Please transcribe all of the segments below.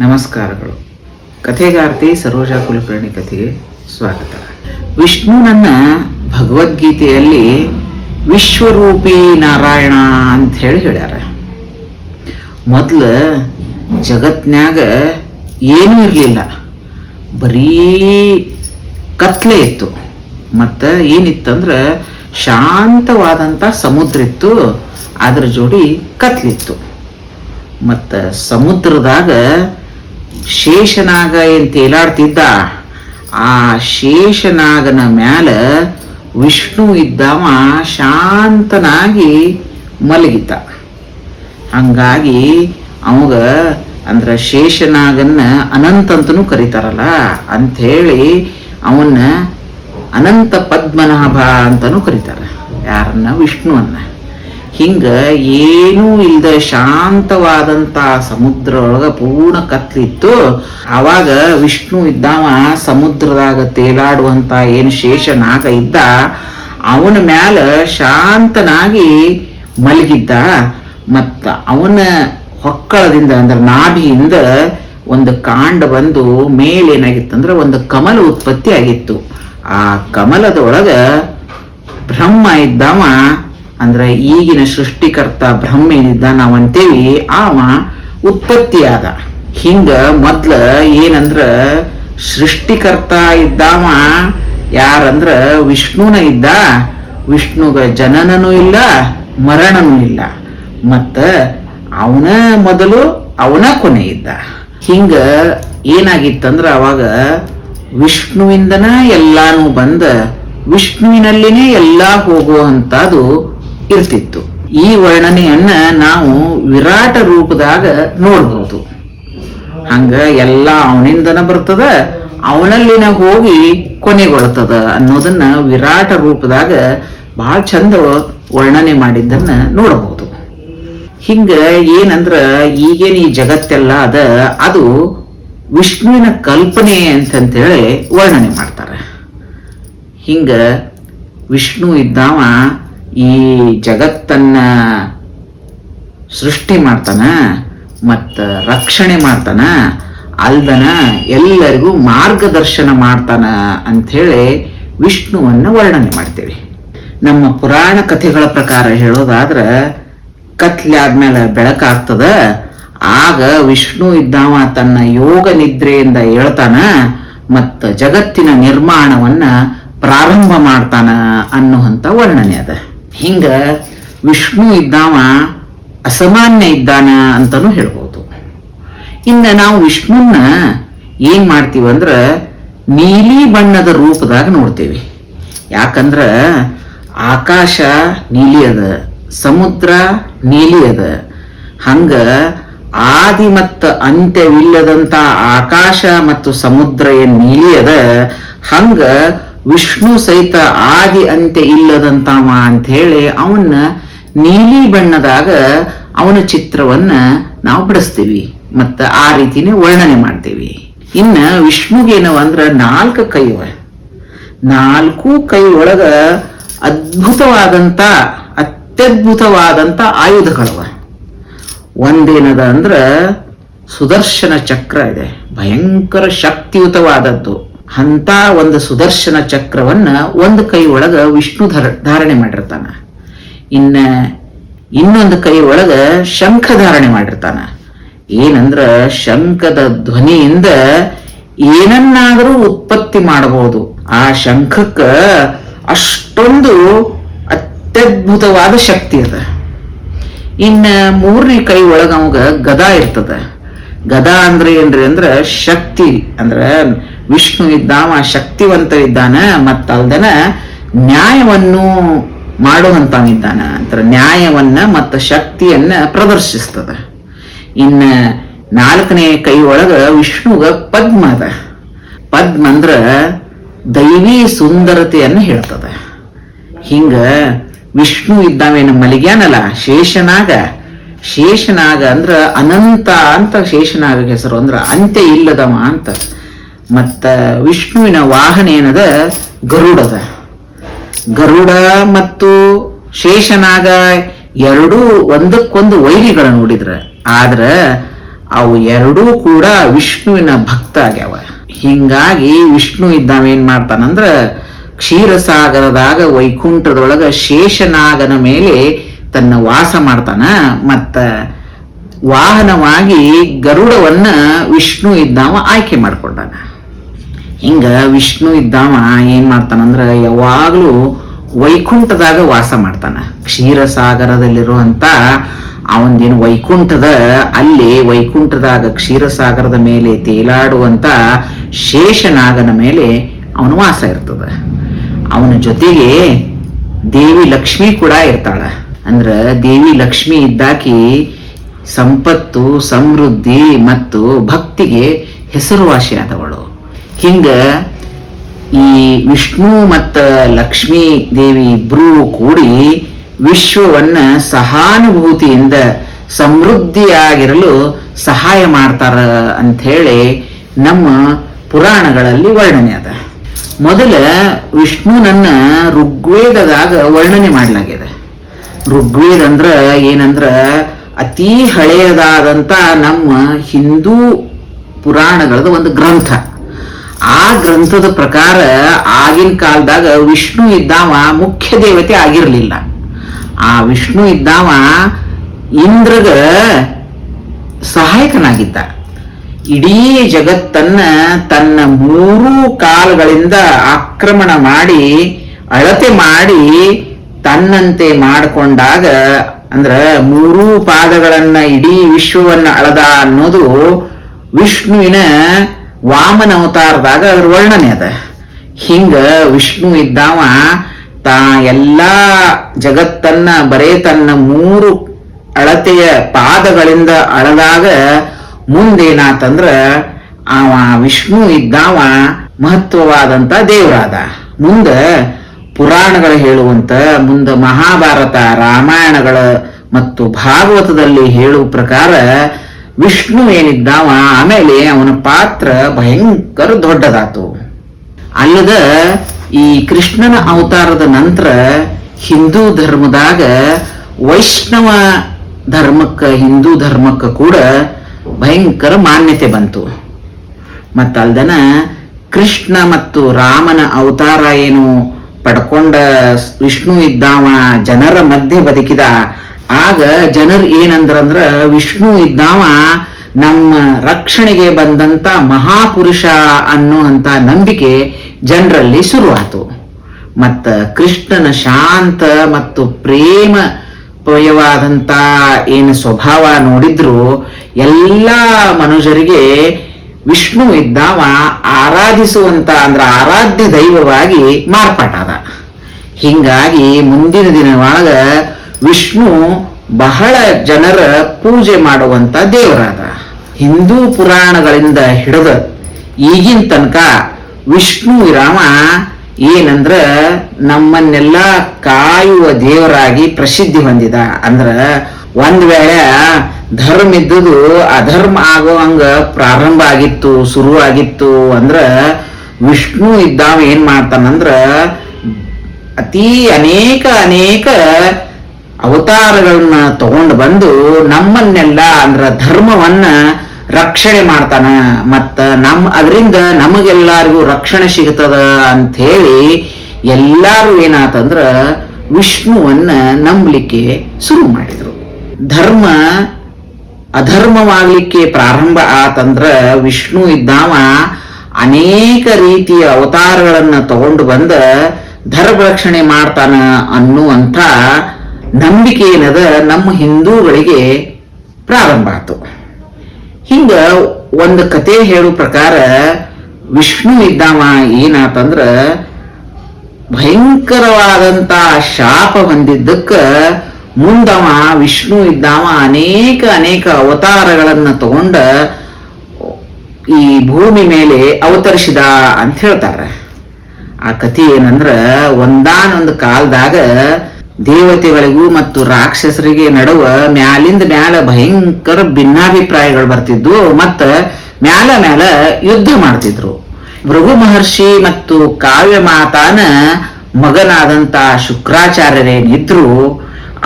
ನಮಸ್ಕಾರಗಳು. ಕಥೆಗಾರ್ತಿ ಸರೋಜಾ ಕುಲಕರ್ಣಿ ಕಥೆಗೆ ಸ್ವಾಗತ. ವಿಷ್ಣುನನ್ನ ಭಗವದ್ಗೀತೆಯಲ್ಲಿ ವಿಶ್ವರೂಪಿ ನಾರಾಯಣ ಅಂತ ಹೇಳಿ ಹೇಳ್ಯಾರ. ಮೊದ್ಲು ಜಗತ್ನ್ಯಾಗ ಏನೂ ಇರಲಿಲ್ಲ. ಬರೀ ಕತ್ಲೆ ಇತ್ತು. ಮತ್ತು ಏನಿತ್ತಂದ್ರೆ ಶಾಂತವಾದಂಥ ಸಮುದ್ರ ಇತ್ತು ಅದ್ರ ಜೋಡಿ ಕತ್ಲಿತ್ತು. ಮತ್ತು ಸಮುದ್ರದಾಗ ಶೇಷನಾಗ ಏನು ತೇಲಾಡ್ತಿದ್ದ ಆ ಶೇಷನಾಗನ ಮ್ಯಾಲ ವಿಷ್ಣು ಇದ್ದವ ಶಾಂತನಾಗಿ ಮಲಗಿದ್ದ. ಹಂಗಾಗಿ ಅವಾಗ ಅಂದ್ರ ಶೇಷನಾಗನ್ನ ಅನಂತ ಅಂತನೂ ಕರೀತಾರಲ್ಲ, ಅಂಥೇಳಿ ಅವನ್ನ ಅನಂತ ಪದ್ಮನಾಭ ಅಂತನೂ ಕರೀತಾರೆ, ಯಾರನ್ನ? ವಿಷ್ಣುವನ್ನ. ಹಿಂಗ ಏನೂ ಇಲ್ದ ಶಾಂತವಾದಂತ ಸಮುದ್ರ ಒಳಗ ಪೂರ್ಣ ಕತ್ಲಿತ್ತು ಅವಾಗ ವಿಷ್ಣು ಇದ್ದಾವ, ಸಮುದ್ರದಾಗ ತೇಲಾಡುವಂತ ಏನು ಶೇಷನಾಗ ಇದ್ದ, ಅವನ ಮ್ಯಾಲ ಶಾಂತನಾಗಿ ಮಲಗಿದ್ದ. ಮತ್ತ ಅವನ ಹೊಕ್ಕಳದಿಂದ, ಅಂದ್ರೆ ನಾಭಿಯಿಂದ ಒಂದು ಕಾಂಡ ಬಂದು ಮೇಲೇನಾಗಿತ್ತಂದ್ರೆ ಒಂದು ಕಮಲ ಉತ್ಪತ್ತಿ ಆಗಿತ್ತು ಆ ಕಮಲದೊಳಗ ಬ್ರಹ್ಮ ಇದ್ದವ ಅಂದ್ರೆ ಈಗಿನ ಸೃಷ್ಟಿಕರ್ತ ಬ್ರಹ್ಮ ನಾವ್ ಅಂತೇವಿ ಆವ ಉತ್ಪತ್ತಿಯಾದ. ಹಿಂಗ ಮೊದ್ಲ ಏನಂದ್ರ ಸೃಷ್ಟಿಕರ್ತ ಇದ್ದಾವ, ಯಾರಂದ್ರ ವಿಷ್ಣುನ ಇದ್ದ. ವಿಷ್ಣುಗ ಜನನನೂ ಇಲ್ಲ, ಮರಣನೂ ಇಲ್ಲ. ಮತ್ತ ಅವನ ಮೊದಲು ಅವನ ಕೊನೆ ಇದ್ದ. ಹಿಂಗ ಏನಾಗಿತ್ತಂದ್ರ ಅವಾಗ ವಿಷ್ಣುವಿಂದನ ಎಲ್ಲಾನು ಬಂದ, ವಿಷ್ಣುವಿನಲ್ಲಿನೇ ಎಲ್ಲಾ ಹೋಗುವಂತದು ಇರ್ತಿತ್ತು. ಈ ವರ್ಣನೆಯನ್ನ ನಾವು ವಿರಾಟ ರೂಪದಾಗ ನೋಡ್ಬೋದು. ಹಂಗ ಎಲ್ಲ ಅವನಿಂದನ ಬರ್ತದ, ಅವನಲ್ಲಿನ ಹೋಗಿ ಕೊನೆಗೊಳ್ತದ ಅನ್ನೋದನ್ನ ವಿರಾಟ ರೂಪದಾಗ ಬಹಳ ಚಂದ ವರ್ಣನೆ ಮಾಡಿದ್ದನ್ನ ನೋಡಬಹುದು ಹಿಂಗ ಏನಂದ್ರ ಈಗೇನು ಈ ಜಗತ್ತೆಲ್ಲ ಅದ, ಅದು ವಿಷ್ಣುವಿನ ಕಲ್ಪನೆ ಅಂತಂತೇಳಿ ವರ್ಣನೆ ಮಾಡ್ತಾರೆ. ಹಿಂಗ ವಿಷ್ಣು ಇದ್ದಾವ ಈ ಜಗತ್ತನ್ನ ಸೃಷ್ಟಿ ಮಾಡ್ತಾನ, ಮತ್ತ ರಕ್ಷಣೆ ಮಾಡ್ತಾನ, ಅಲ್ದನ ಎಲ್ಲರಿಗೂ ಮಾರ್ಗದರ್ಶನ ಮಾಡ್ತಾನ ಅಂಥೇಳಿ ವಿಷ್ಣುವನ್ನ ವರ್ಣನೆ ಮಾಡ್ತೇವೆ. ನಮ್ಮ ಪುರಾಣ ಕಥೆಗಳ ಪ್ರಕಾರ ಹೇಳೋದಾದ್ರೆ, ಕತ್ಲೆ ಆದ್ಮೇಲೆ ಬೆಳಕಾಗ್ತದ ಆಗ ವಿಷ್ಣು ಇದ್ದಾವ ತನ್ನ ಯೋಗ ನಿದ್ರೆಯಿಂದ ಹೇಳ್ತಾನ ಮತ್ತು ಜಗತ್ತಿನ ನಿರ್ಮಾಣವನ್ನ ಪ್ರಾರಂಭ ಮಾಡ್ತಾನ ಅನ್ನುವಂಥ ವರ್ಣನೆ ಅದ. ಹಿಂಗ ವಿಷ್ಣು ಇದ್ದಾವ, ಅಸಾಮಾನ್ಯ ಇದ್ದಾನ ಅಂತಲೂ ಹೇಳ್ಬೋದು. ಇನ್ನು ನಾವು ವಿಷ್ಣುನ ಏನ್ ಮಾಡ್ತೀವಿ ಅಂದ್ರ ನೀಲಿ ಬಣ್ಣದ ರೂಪದಾಗ ನೋಡ್ತೇವೆ. ಯಾಕಂದ್ರೆ ಆಕಾಶ ನೀಲಿ ಅದ, ಸಮುದ್ರ ನೀಲಿ ಅದ. ಹಂಗ ಆದಿ ಮತ್ತು ಅಂತ್ಯವಿಲ್ಲದಂತ ಆಕಾಶ ಮತ್ತು ಸಮುದ್ರ ಏನು ನೀಲಿ ಅದ. ಹಂಗ ವಿಷ್ಣು ಸಹಿತ ಆದಿ ಅಂತ್ಯ ಇಲ್ಲದಂತಾವ ಅಂತ ಹೇಳಿ ಅವನ್ನ ನೀಲಿ ಬಣ್ಣದಾಗ ಅವನ ಚಿತ್ರವನ್ನ ನಾವು ಬಿಡಿಸ್ತೀವಿ. ಮತ್ತ ಆ ರೀತಿನೇ ವರ್ಣನೆ ಮಾಡ್ತೀವಿ. ಇನ್ನ ವಿಷ್ಣುಗೇನವ ಅಂದ್ರ ನಾಲ್ಕು ಕೈವ ನಾಲ್ಕು ಕೈ ಒಳಗ ಅದ್ಭುತವಾದಂತ, ಅತ್ಯದ್ಭುತವಾದಂತ ಆಯುಧಗಳವ. ಒಂದೇನದ ಅಂದ್ರ ಸುದರ್ಶನ ಚಕ್ರ ಇದೆ. ಭಯಂಕರ ಶಕ್ತಿಯುತವಾದದ್ದು. ಅಂತ ಒಂದು ಸುದರ್ಶನ ಚಕ್ರವನ್ನ ಒಂದು ಕೈ ಒಳಗ ವಿಷ್ಣು ಧರ, ಧಾರಣೆ ಮಾಡಿರ್ತಾನ. ಇನ್ನ ಇನ್ನೊಂದು ಕೈ ಒಳಗ ಶಂಖ ಧಾರಣೆ ಮಾಡಿರ್ತಾನ. ಏನಂದ್ರ ಶಂಖದ ಧ್ವನಿಯಿಂದ ಏನನ್ನಾದರೂ ಉತ್ಪತ್ತಿ ಮಾಡಬಹುದು. ಆ ಶಂಖಕ್ಕ ಅಷ್ಟೊಂದು ಅತ್ಯದ್ಭುತವಾದ ಶಕ್ತಿ ಅದ. ಇನ್ನ ಮೂರನೇ ಕೈ ಒಳಗ ಅವಾಗ ಗದಾ ಇರ್ತದ. ಗದಾ ಅಂದ್ರೆ ಏನ್ರಿ ಅಂದ್ರ ಶಕ್ತಿ, ಅಂದ್ರ ವಿಷ್ಣು ಇದ್ದಾವ ಶಕ್ತಿವಂತ ಇದ್ದಾನ ಮತ್ತಲ್ದನ ನ್ಯಾಯವನ್ನು ಮಾಡುವಂತಾನಿದ್ದಾನ ಅಂತರ ನ್ಯಾಯವನ್ನ ಮತ್ತು ಶಕ್ತಿಯನ್ನ ಪ್ರದರ್ಶಿಸ್ತದ. ಇನ್ನ ನಾಲ್ಕನೇ ಕೈ ಒಳಗ ವಿಷ್ಣುಗ ಪದ್ಮ ಅದ. ಪದ್ಮ ಅಂದ್ರ ದೈವಿ ಸುಂದರತೆಯನ್ನ ಹೇಳ್ತದ. ಹಿಂಗ ವಿಷ್ಣು ಇದ್ದಾವೇನು ಮಲಿಗ್ಯಾನಲ್ಲ, ಶೇಷನಾಗ. ಶೇಷನಾಗ ಅಂದ್ರ ಅನಂತ ಅಂತ ಶೇಷನಾಗ ಹೆಸರು, ಅಂದ್ರ ಅಂತ್ಯ ಇಲ್ಲದವ ಅಂತ. ಮತ್ತ ವಿಷ್ಣುವಿನ ವಾಹನ ಏನದ? ಗರುಡದ. ಗರುಡ ಮತ್ತು ಶೇಷನಾಗ ಎರಡೂ ಒಂದಕ್ಕೊಂದು ವೈರಿಗಳ ನೋಡಿದ್ರ. ಆದ್ರ ಅವು ಎರಡೂ ಕೂಡ ವಿಷ್ಣುವಿನ ಭಕ್ತ ಆಗ್ಯಾವ. ಹಿಂಗಾಗಿ ವಿಷ್ಣು ಇದ್ದಾವ ಏನ್ ಮಾಡ್ತಾನಂದ್ರ ಕ್ಷೀರಸಾಗರದಾಗ ವೈಕುಂಠದೊಳಗ ಶೇಷನಾಗನ ಮೇಲೆ ತನ್ನ ವಾಸ ಮಾಡ್ತಾನ. ಮತ್ತ ವಾಹನವಾಗಿ ಗರುಡವನ್ನ ವಿಷ್ಣು ಇದ್ದಾವ ಆಯ್ಕೆ ಮಾಡ್ಕೊಂಡಾನ. ಹಿಂಗ ವಿಷ್ಣು ಇದ್ದಾವ ಏನ್ ಮಾಡ್ತಾನಂದ್ರ ಯಾವಾಗ್ಲೂ ವೈಕುಂಠದಾಗ ವಾಸ ಮಾಡ್ತಾನ. ಕ್ಷೀರಸಾಗರದಲ್ಲಿರುವಂತ ಅವನದೇನು ವೈಕುಂಠದ, ಅಲ್ಲಿ ವೈಕುಂಠದಾಗ ಕ್ಷೀರಸಾಗರದ ಮೇಲೆ ತೇಲಾಡುವಂತ ಶೇಷನಾಗನ ಮೇಲೆ ಅವನು ವಾಸ ಇರ್ತದ. ಅವನ ಜೊತೆಗೆ ದೇವಿ ಲಕ್ಷ್ಮಿ ಕೂಡ ಇರ್ತಾಳ. ಅಂದ್ರ ದೇವಿ ಲಕ್ಷ್ಮಿ ಇದ್ದಾಕಿ ಸಂಪತ್ತು, ಸಮೃದ್ಧಿ ಮತ್ತು ಭಕ್ತಿಗೆ ಹೆಸರುವಾಸಿಯಾದವಳು. ಹಿಂಗ ಈ ವಿಷ್ಣು ಮತ್ತ ಲಕ್ಷ್ಮೀ ದೇವಿ ಇಬ್ರೂ ಕೂಡಿ ವಿಶ್ವವನ್ನ ಸಹಾನುಭೂತಿಯಿಂದ ಸಮೃದ್ಧಿಯಾಗಿರಲು ಸಹಾಯ ಮಾಡ್ತಾರ ಅಂಥೇಳಿ ನಮ್ಮ ಪುರಾಣಗಳಲ್ಲಿ ವರ್ಣನೆ ಅದ. ಮೊದಲ ವಿಷ್ಣುನನ್ನ ಋಗ್ವೇದದಾಗ ವರ್ಣನೆ ಮಾಡಲಾಗಿದೆ ಋಗ್ವೇದ ಅಂದ್ರ ಏನಂದ್ರ ಅತಿ ಹಳೆಯದಾದಂತ ನಮ್ಮ ಹಿಂದೂ ಪುರಾಣಗಳದ ಒಂದು ಗ್ರಂಥ. ಆ ಗ್ರಂಥದ ಪ್ರಕಾರ ಆಗಿನ ಕಾಲದಾಗ ವಿಷ್ಣು ಇದ್ದಾವ ಮುಖ್ಯ ದೇವತೆ ಆಗಿರಲಿಲ್ಲ. ಆ ವಿಷ್ಣು ಇದ್ದಾವ ಇಂದ್ರಗ ಸಹಾಯಕನಾಗಿದ್ದ. ಇಡೀ ಜಗತ್ತನ್ನ ತನ್ನ ಮೂರು ಕಾಲಗಳಿಂದ ಆಕ್ರಮಣ ಮಾಡಿ, ಅಳತೆ ಮಾಡಿ ತನ್ನಂತೆ ಮಾಡಿಕೊಂಡಾಗ, ಅಂದ್ರ ಮೂರೂ ಪಾದಗಳನ್ನ ಇಡೀ ವಿಶ್ವವನ್ನ ಅಳದ ಅನ್ನೋದು ವಿಷ್ಣುವಿನ ವಾಮನ ಅವತಾರದಾಗ ಅದ್ರ ವರ್ಣನೆ ಅದ. ಹಿಂಗ ವಿಷ್ಣು ಇದ್ದಾವ, ತಾ ಎಲ್ಲಾ ಜಗತ್ತನ್ನ, ಬರೇ ತನ್ನ ಮೂರು ಅಳತೆಯ ಪಾದಗಳಿಂದ ಅಳದಾಗ ಮುಂದೇನಾತಂದ್ರ ಅವ ವಿಷ್ಣು ಇದ್ದಾವ, ಮಹತ್ವವಾದಂತ ದೇವರಾದ. ಮುಂದ ಪುರಾಣಗಳು ಹೇಳುವಂತ, ಮುಂದ ಮಹಾಭಾರತ, ರಾಮಾಯಣಗಳ ಮತ್ತು ಭಾಗವತದಲ್ಲಿ ಹೇಳುವ ಪ್ರಕಾರ ವಿಷ್ಣು ಏನಿದ್ದಾವ, ಆಮೇಲೆ ಅವನ ಪಾತ್ರ ಭಯಂಕರ ದೊಡ್ಡದಾತು. ಅಲ್ಲದ ಈ ಕೃಷ್ಣನ ಅವತಾರದ ನಂತರ ಹಿಂದೂ ಧರ್ಮದಾಗ ವೈಷ್ಣವ ಧರ್ಮಕ್ಕ, ಹಿಂದೂ ಧರ್ಮಕ್ಕ ಕೂಡ ಭಯಂಕರ ಮಾನ್ಯತೆ ಬಂತು. ಮತ್ತಲ್ದನ ಕೃಷ್ಣ ಮತ್ತು ರಾಮನ ಅವತಾರ ಏನು ಪಡ್ಕೊಂಡ ವಿಷ್ಣು ಇದ್ದಾವ, ಜನರ ಮಧ್ಯೆ ಬದುಕಿದ ಆಗ ಜನರು ಏನಂದ್ರಂದ್ರ, ವಿಷ್ಣು ಇದ್ದಾವ, ನಮ್ಮ ರಕ್ಷಣೆಗೆ ಬಂದಂತ ಮಹಾಪುರುಷ ಅನ್ನುವಂತ ನಂಬಿಕೆ ಜನರಲ್ಲಿ ಶುರುವಾತು ಮತ್ತ ಕೃಷ್ಣನ ಶಾಂತ ಮತ್ತು ಪ್ರೇಮ ಪಯವಾದಂತ ಏನು ಸ್ವಭಾವ ನೋಡಿದ್ರು, ಎಲ್ಲಾ ಮನುಷ್ಯರಿಗೆ ವಿಷ್ಣು ಇದ್ದಾವ, ಆರಾಧಿಸುವಂತ ಅಂದ್ರ ಆರಾಧ್ಯ ದೈವವಾಗಿ ಮಾರ್ಪಾಟಾದ. ಹಿಂಗಾಗಿ ಮುಂದಿನ ದಿನವಾಗ ವಿಷ್ಣು ಬಹಳ ಜನರ ಪೂಜೆ ಮಾಡುವಂತ ದೇವರಾದ. ಹಿಂದೂ ಪುರಾಣಗಳಿಂದ ಹಿಡಿದ ಈಗಿನ ತನಕ ವಿಷ್ಣು ರಾಮ ಏನಂದ್ರ ನಮ್ಮನ್ನೆಲ್ಲ ಕಾಯುವ ದೇವರಾಗಿ ಪ್ರಸಿದ್ಧಿ ಹೊಂದಿದ. ಅಂದ್ರ ಒಂದ್ ವೇಳೆ ಧರ್ಮ ಇದ್ದುದು ಅಧರ್ಮ ಆಗೋ ಹಂಗ ಪ್ರಾರಂಭ ಆಗಿತ್ತು, ಶುರು ಆಗಿತ್ತು ಅಂದ್ರ ವಿಷ್ಣು ಇದ್ದಾವ ಏನ್ ಮಾಡ್ತಾನಂದ್ರ ಅತಿ ಅನೇಕ ಅನೇಕ ಅವತಾರಗಳನ್ನ ತಗೊಂಡು ಬಂದು ನಮ್ಮನ್ನೆಲ್ಲ ಅಂದ್ರ ಧರ್ಮವನ್ನ ರಕ್ಷಣೆ ಮಾಡ್ತಾನ. ಮತ್ತ ನಮ್ ಅದರಿಂದ ನಮಗೆಲ್ಲರಿಗೂ ರಕ್ಷಣೆ ಸಿಗ್ತದ ಅಂತ ಹೇಳಿ ಎಲ್ಲಾರು ಏನಾತಂದ್ರ ವಿಷ್ಣುವನ್ನ ನಂಬಲಿಕ್ಕೆ ಶುರು ಮಾಡಿದ್ರು. ಧರ್ಮ ಅಧರ್ಮವಾಗಲಿಕ್ಕೆ ಪ್ರಾರಂಭ ಆತಂದ್ರ ವಿಷ್ಣು ಇದ್ದಾವ ಅನೇಕ ರೀತಿಯ ಅವತಾರಗಳನ್ನ ತಗೊಂಡು ಬಂದ ಧರ್ಮ ರಕ್ಷಣೆ ಮಾಡ್ತಾನ ಅನ್ನುವಂಥ ನಂಬಿಕೆ ಏನದ ನಮ್ಮ ಹಿಂದೂಗಳಿಗೆ ಪ್ರಾರಂಭ ಆತು. ಹಿಂಗ ಒಂದು ಕತೆ ಹೇಳೋ ಪ್ರಕಾರ ವಿಷ್ಣು ಇದ್ದಾವ ಏನಾತಂದ್ರ ಭಯಂಕರವಾದಂತ ಶಾಪ ಹೊಂದಿದ್ದಕ್ಕ ಮುಂದವ ವಿಷ್ಣು ಇದ್ದಾವ ಅನೇಕ ಅನೇಕ ಅವತಾರಗಳನ್ನ ತಗೊಂಡ ಈ ಭೂಮಿ ಮೇಲೆ ಅವತರಿಸಿದ ಅಂತ ಹೇಳ್ತಾರೆ. ಆ ಕಥೆ ಏನಂದ್ರ ಒಂದಾನೊಂದು ಕಾಲದಾಗ ದೇವತೆಗಳಿಗೂ ಮತ್ತು ರಾಕ್ಷಸರಿಗೆ ನಡುವ ಮ್ಯಾಲಿಂದ ಮ್ಯಾಲ ಭಯಂಕರ ಭಿನ್ನಾಭಿಪ್ರಾಯಗಳು ಬರ್ತಿದ್ವು. ಮತ್ತ ಮ್ಯಾಲ ಮ್ಯಾಲ ಯುದ್ಧ ಮಾಡ್ತಿದ್ರು. ಭೃಗು ಮಹರ್ಷಿ ಮತ್ತು ಕಾವ್ಯ ಮಾತಾನ ಮಗನಾದಂತ ಶುಕ್ರಾಚಾರ್ಯರೇನಿದ್ರು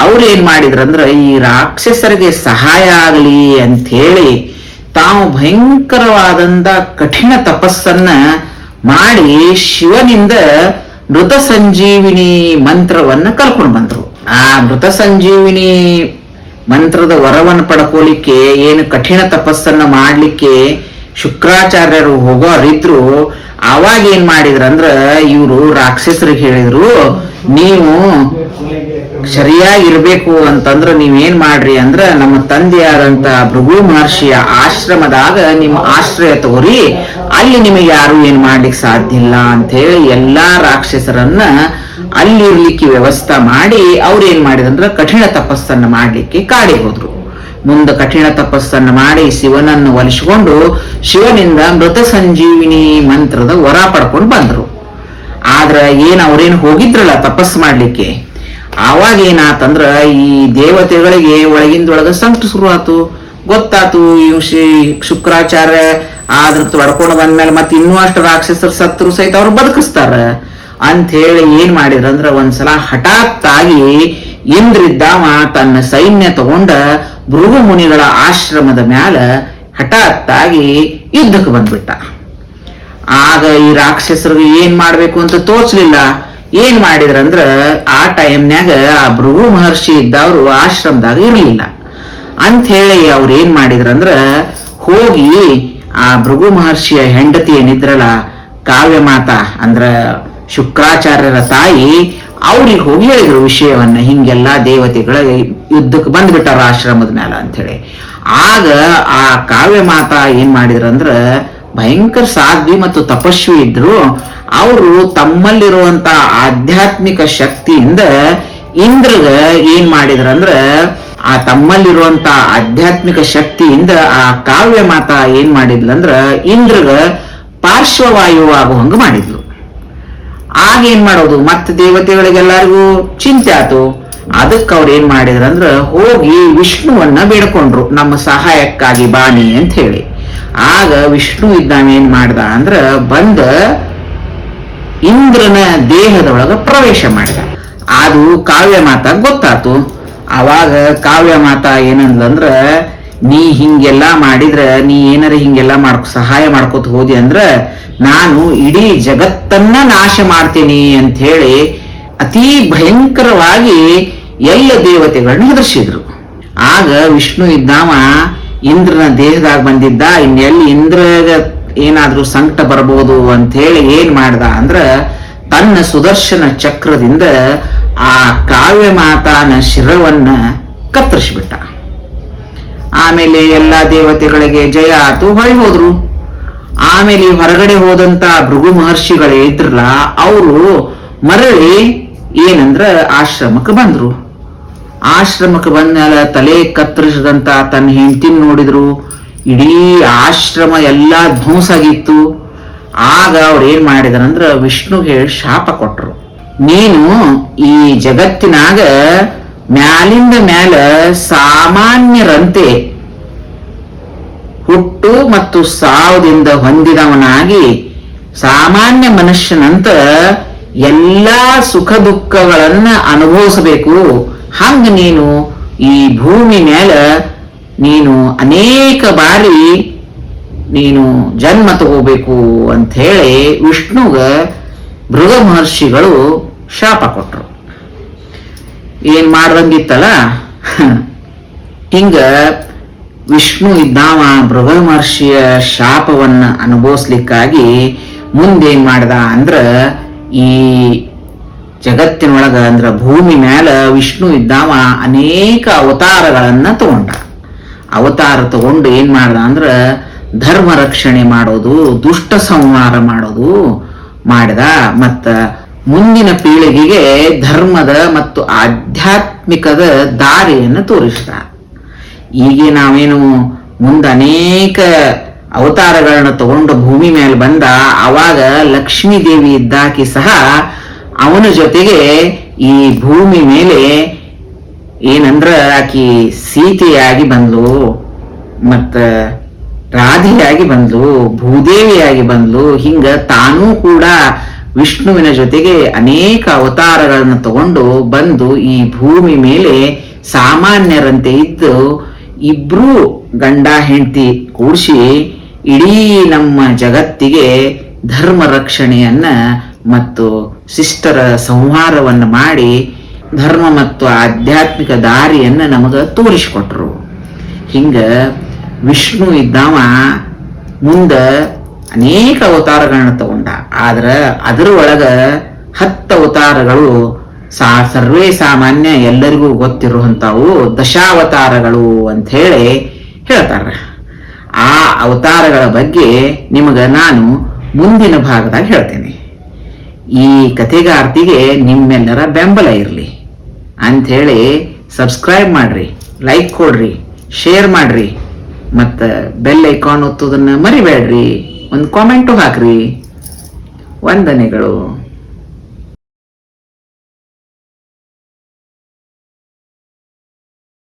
ಅವ್ರೇನ್ ಮಾಡಿದ್ರಂದ್ರೆ ಈ ರಾಕ್ಷಸರಿಗೆ ಸಹಾಯ ಆಗಲಿ ಅಂತ ಹೇಳಿ ತಾವು ಭಯಂಕರವಾದಂತ ಕಠಿಣ ತಪಸ್ಸನ್ನ ಮಾಡಿ ಶಿವನಿಂದ ಮೃತ ಸಂಜೀವಿನಿ ಮಂತ್ರವನ್ನ ಕಲ್ಕೊಂಡು ಬಂದರು. ಆ ಮೃತ ಸಂಜೀವಿನಿ ಮಂತ್ರದ ವರವನ್ನು ಪಡ್ಕೊಳಿಕ್ಕೆ ಏನು ಕಠಿಣ ತಪಸ್ಸನ್ನ ಮಾಡ್ಲಿಕ್ಕೆ ಶುಕ್ರಾಚಾರ್ಯರು ಹೋಗೋರಿದ್ರು ಅವಾಗ ಏನ್ ಮಾಡಿದ್ರಂದ್ರ ಇವರು ರಾಕ್ಷಸರಿಗೆ ಹೇಳಿದ್ರು, ನೀವು ಸರಿಯಾಗಿರ್ಬೇಕು ಅಂತಂದ್ರ ನೀವೇನ್ ಮಾಡ್ರಿ ಅಂದ್ರ ನಮ್ಮ ತಂದೆಯಾದಂತ ಭೃಗು ಮಹರ್ಷಿಯ ಆಶ್ರಮದಾಗ ನಿಮ್ಮ ಆಶ್ರಯ ತಗೋರಿ ಅಲ್ಲಿ ನಿಮಗೆ ಯಾರು ಏನ್ ಮಾಡ್ಲಿಕ್ಕೆ ಸಾಧ್ಯ ಇಲ್ಲ ಅಂತ ಹೇಳಿ ಎಲ್ಲಾ ರಾಕ್ಷಸರನ್ನ ಅಲ್ಲಿ ಇರ್ಲಿಕ್ಕೆ ವ್ಯವಸ್ಥೆ ಮಾಡಿ ಅವ್ರು ಏನ್ ಮಾಡಿದಂದ್ರ ಕಠಿಣ ತಪಸ್ಸನ್ನ ಮಾಡ್ಲಿಕ್ಕೆ ಕಾಡಿ ಹೋದ್ರು. ಮುಂದೆ ಕಠಿಣ ತಪಸ್ಸನ್ನ ಮಾಡಿ ಶಿವನನ್ನು ಒಲಿಸಿಕೊಂಡು ಶಿವನಿಂದ ಮೃತ ಸಂಜೀವಿನಿ ಮಂತ್ರದ ವರ ಪಡ್ಕೊಂಡು ಬಂದರು. ಆದ್ರೆ ಏನು ಅವ್ರೇನು ಹೋಗಿದ್ರಲ್ಲ ತಪಸ್ ಮಾಡ್ಲಿಕ್ಕೆ? ಆವಾಗ ಏನಾತಂದ್ರ ಈ ದೇವತೆಗಳಿಗೆ ಒಳಗಿಂದೊಳಗ ಸಂಕಟ ಶುರು ಆತು ಗೊತ್ತಾತು ಇವ್ ಶ್ರೀ ಶುಕ್ರಾಚಾರ್ಯ ಆದ್ರ ಬಂದ ಬಂದ್ಮೇಲೆ ಮತ್ತೆ ಇನ್ನೂ ಅಷ್ಟು ರಾಕ್ಷಸರು, ಸತ್ರು ಸಹಿತ ಅವ್ರು ಬದುಕಿಸ್ತಾರ. ಅಂತ ಹೇಳಿ ಏನ್ ಮಾಡಿದ್ರಂದ್ರ ಒಂದ್ಸಲ ಹಠಾತ್ ಆಗಿ ಇಂದ್ರಿದ್ದಾವ ತನ್ನ ಸೈನ್ಯ ತಗೊಂಡ ಭೃಗು ಮುನಿಗಳ ಆಶ್ರಮದ ಮ್ಯಾಲ ಹಠಾತ್ ಆಗಿ ಯುದ್ಧಕ್ಕೆ ಬಂದ್ಬಿಟ್ಟ. ಆಗ ಈ ರಾಕ್ಷಸರಿಗೆ ಏನ್ ಮಾಡ್ಬೇಕು ಅಂತ ತೋಚ್ಲಿಲ್ಲ. ಏನ್ ಮಾಡಿದ್ರಂದ್ರ ಆ ಟೈಮ್ನ್ಯಾಗ ಆ ಭೃಗು ಮಹರ್ಷಿ ಇದ್ದವ್ರು ಆಶ್ರಮದಾಗ ಇರಲಿಲ್ಲ. ಅಂತ ಹೇಳಿ ಅವ್ರು ಏನ್ ಮಾಡಿದ್ರಂದ್ರ ಹೋಗಿ ಆ ಭೃಗು ಮಹರ್ಷಿಯ ಹೆಂಡತಿ ಏನಿದ್ರಲ್ಲ ಕಾವ್ಯ ಮಾತಾ ಅಂದ್ರ ಶುಕ್ರಾಚಾರ್ಯರ ತಾಯಿ, ಅವ್ರಿಗೆ ಹೋಗಿ ಹೇಳಿದ್ರು ವಿಷಯವನ್ನ, ಹಿಂಗೆಲ್ಲಾ ದೇವತೆಗಳ ಯುದ್ಧಕ್ಕೆ ಬಂದ್ಬಿಟ್ಟಾರ ಆಶ್ರಮದ ಮ್ಯಾಲ ಅಂತ ಹೇಳಿ ಆಗ ಆ ಕಾವ್ಯ ಮಾತಾ ಏನ್ ಮಾಡಿದ್ರಂದ್ರ ಭಯಂಕರ ಸಾಧ್ವಿ ಮತ್ತು ತಪಸ್ವಿ ಇದ್ರು. ಅವರು ತಮ್ಮಲ್ಲಿರುವಂತ ಆಧ್ಯಾತ್ಮಿಕ ಶಕ್ತಿಯಿಂದ ಇಂದ್ರಗ ಏನ್ ಮಾಡಿದ್ರಂದ್ರ, ಆ ತಮ್ಮಲ್ಲಿರುವಂತ ಆಧ್ಯಾತ್ಮಿಕ ಶಕ್ತಿಯಿಂದ ಆ ಕಾವ್ಯ ಮಾತ ಏನ್ ಮಾಡಿದ್ಲಂದ್ರ, ಇಂದ್ರಗ ಪಾರ್ಶ್ವವಾಯು ಆಗುವಂಗ ಮಾಡಿದ್ಲು. ಆಗ ಏನ್ ಮಾಡೋದು? ಮತ್ತೆ ದೇವತೆಗಳಿಗೆಲ್ಲರಿಗೂ ಚಿಂತೆ ಆತು. ಅದಕ್ಕೆ ಅವ್ರು ಏನ್ ಮಾಡಿದ್ರಂದ್ರ, ಹೋಗಿ ವಿಷ್ಣುವನ್ನ ಬೇಡ್ಕೊಂಡ್ರು, ನಮ್ಮ ಸಹಾಯಕ್ಕಾಗಿ ಬಾಣಿ ಅಂತ ಹೇಳಿ. ಆಗ ವಿಷ್ಣು ಇದ್ದಾನ ಏನ್ ಮಾಡ್ದ ಅಂದ್ರ ಬಂದ ಇಂದ್ರನ ದೇಹದೊಳಗ ಪ್ರವೇಶ ಮಾಡಿದ. ಅದು ಕಾವ್ಯ ಮಾತಾ ಗೊತ್ತಾತು. ಅವಾಗ ಕಾವ್ಯ ಮಾತಾ ಏನಂದ್ಲಂದ್ರ, ನೀ ಹಿಂಗೆಲ್ಲ ಮಾಡಿದ್ರ, ನೀ ಏನಾರ ಹಿಂಗೆಲ್ಲ ಮಾಡ್ ಸಹಾಯ ಮಾಡ್ಕೋತ ಹೋದಿ ಅಂದ್ರ, ನಾನು ಇಡೀ ಜಗತ್ತನ್ನ ನಾಶ ಮಾಡ್ತೀನಿ ಅಂತ ಹೇಳಿ ಅತಿ ಭಯಂಕರವಾಗಿ ಎಲ್ಲ ದೇವತೆಗಳನ್ನ ಹೆದರ್ಸಿದ್ರು. ಆಗ ವಿಷ್ಣು ಇದ್ದಾವ ಇಂದ್ರನ ದೇಹದಾಗ ಬಂದಿದ್ದ ಇನ್ನೆಲ್ಲಿ ಇಂದ್ರಗ ಏನಾದ್ರೂ ಸಂಕಟ ಬರಬಹುದು ಅಂತ ಹೇಳಿ ಏನ್ ಮಾಡ್ದ ಅಂದ್ರ, ತನ್ನ ಸುದರ್ಶನ ಚಕ್ರದಿಂದ ಆ ಕಾವ್ಯ ಮಾತಾನ ಶಿರವನ್ನ ಕತ್ತರಿಸ್ಬಿಟ್ಟ. ಆಮೇಲೆ ಎಲ್ಲಾ ದೇವತೆಗಳಿಗೆ ಜಯ ಆತು ಹೊಳಿ ಹೋದ್ರು. ಆಮೇಲೆ ಹೊರಗಡೆ ಹೋದಂತ ಭೃಗು ಮಹರ್ಷಿಗಳೇ ಇದ್ರಲ್ಲ, ಅವರು ಮರಳಿ ಏನಂದ್ರ ಆಶ್ರಮಕ್ಕೆ ಬಂದ್ರು. ಆಶ್ರಮಕ್ಕೆ ಬಂದ್ಮೇಲೆ ತಲೆ ಕತ್ತರಿಸಿದಂತ ತನ್ನ ಹೆಂಡತಿ ನೋಡಿದ್ರು. ಇಡೀ ಆಶ್ರಮ ಎಲ್ಲಾ ಧ್ವಂಸಾಗಿತ್ತು ಆಗ ಅವ್ರು ಏನ್ ಮಾಡಿದ್ರಂದ್ರ ವಿಷ್ಣುಗೆ ಶಾಪ ಕೊಟ್ರು. ನೀನು ಈ ಜಗತ್ತಿನಾಗ ಮ್ಯಾಲಿಂದ ಮ್ಯಾಲ ಸಾಮಾನ್ಯರಂತೆ ಹುಟ್ಟು ಮತ್ತು ಸಾವುದಿಂದ ಹೊಂದಿದವನಾಗಿ ಸಾಮಾನ್ಯ ಮನುಷ್ಯನಂತ ಎಲ್ಲಾ ಸುಖ ದುಃಖಗಳನ್ನ ಅನುಭವಿಸಬೇಕು. ಹಂಗ ನೀನು ಈ ಭೂಮಿ ಮೇಲೆ ನೀನು ಅನೇಕ ಬಾರಿ ನೀನು ಜನ್ಮ ತಗೋಬೇಕು ಅಂತ ಹೇಳಿ ವಿಷ್ಣುಗ ಮೃಗ ಮಹರ್ಷಿಗಳು ಶಾಪ ಕೊಟ್ರು. ಏನ್ ಮಾಡ್ದಂಗಿತ್ತಲ್ಲ? ಹಿಂಗ ವಿಷ್ಣು ಇದ್ದಾವ ಮೃಗ ಮಹರ್ಷಿಯ ಶಾಪವನ್ನ ಅನುಭವಿಸ್ಲಿಕ್ಕಾಗಿ ಮುಂದೇನ್ ಮಾಡ್ದ ಅಂದ್ರ ಈ ಜಗತ್ತಿನೊಳಗ ಅಂದ್ರ ಭೂಮಿ ಮ್ಯಾಲ ವಿಷ್ಣು ಇದ್ದಾವ ಅನೇಕ ಅವತಾರಗಳನ್ನ ತಗೊಂಡ. ಅವತಾರ ತಗೊಂಡು ಏನ್ ಮಾಡ್ದ ಅಂದ್ರ ಧರ್ಮ ರಕ್ಷಣೆ ಮಾಡೋದು, ದುಷ್ಟ ಸಂಹಾರ ಮಾಡೋದು ಮಾಡಿದ. ಮತ್ತ ಮುಂದಿನ ಪೀಳಿಗೆಗೆ ಧರ್ಮದ ಮತ್ತು ಆಧ್ಯಾತ್ಮಿಕದ ದಾರಿಯನ್ನು ತೋರಿಸ್ದ. ಈಗ ನಾವೇನು ಮುಂದೆ ಅನೇಕ ಅವತಾರಗಳನ್ನ ತಗೊಂಡು ಭೂಮಿ ಮೇಲೆ ಬಂದ ಅವಾಗ ಲಕ್ಷ್ಮೀ ದೇವಿ ಇದ್ದಾಕಿ ಸಹ ಅವನ ಜೊತೆಗೆ ಈ ಭೂಮಿ ಮೇಲೆ ಏನಂದ್ರ ಆಕಿ ಸೀತೆಯಾಗಿ ಬಂದ್ಲು, ಮತ್ತ ರಾಧಿಯಾಗಿ ಬಂದ್ಲು, ಭೂದೇವಿಯಾಗಿ ಬಂದ್ಲು. ಹಿಂಗ ತಾನೂ ಕೂಡ ವಿಷ್ಣುವಿನ ಜೊತೆಗೆ ಅನೇಕ ಅವತಾರಗಳನ್ನು ತಗೊಂಡು ಬಂದು ಈ ಭೂಮಿ ಮೇಲೆ ಸಾಮಾನ್ಯರಂತೆ ಇದ್ದು ಇಬ್ರು ಗಂಡ ಹೆಂಡತಿ ಕೂಡಿಸಿ ಇಡೀ ನಮ್ಮ ಜಗತ್ತಿಗೆ ಧರ್ಮ ರಕ್ಷಣೆಯನ್ನ ಮತ್ತು ಶಿಷ್ಟರ ಸಂಹಾರವನ್ನು ಮಾಡಿ ಧರ್ಮ ಮತ್ತು ಆಧ್ಯಾತ್ಮಿಕ ದಾರಿಯನ್ನ ನಮಗ ತೋರಿಸಿಕೊಟ್ರು. ಹಿಂಗ ವಿಷ್ಣು ಇದ್ದಾವ ಮುಂದೆ ಅನೇಕ ಅವತಾರಗಳನ್ನ ತಗೊಂಡ. ಆದ್ರೆ ಅದರ ಒಳಗೆ ಹತ್ತು ಅವತಾರಗಳು ಸಾ ಸರ್ವೇ ಸಾಮಾನ್ಯ ಎಲ್ಲರಿಗೂ ಗೊತ್ತಿರುವಂಥವು ದಶಾವತಾರಗಳು ಅಂತ ಹೇಳಿ ಹೇಳ್ತಾರ. ಆ ಅವತಾರಗಳ ಬಗ್ಗೆ ನಿಮಗೆ ನಾನು ಮುಂದಿನ ಭಾಗದಾಗ ಹೇಳ್ತೇನೆ. ಈ ಕಥೆಗಾರ್ತಿಗೆ ನಿಮ್ಮೆಲ್ಲರ ಬೆಂಬಲ ಇರಲಿ. ಅಂಥೇಳಿ ಸಬ್ಸ್ಕ್ರೈಬ್ ಮಾಡಿರಿ ಲೈಕ್ ಕೊಡ್ರಿ ಶೇರ್ ಮಾಡಿರಿ, ಮತ್ತು ಬೆಲ್ ಐಕಾನ್ ಒತ್ತೋದನ್ನು ಮರಿಬೇಡ್ರಿ. ಒಂದು ಕಾಮೆಂಟು ಹಾಕ್ರಿ. ವಂದನೆಗಳು.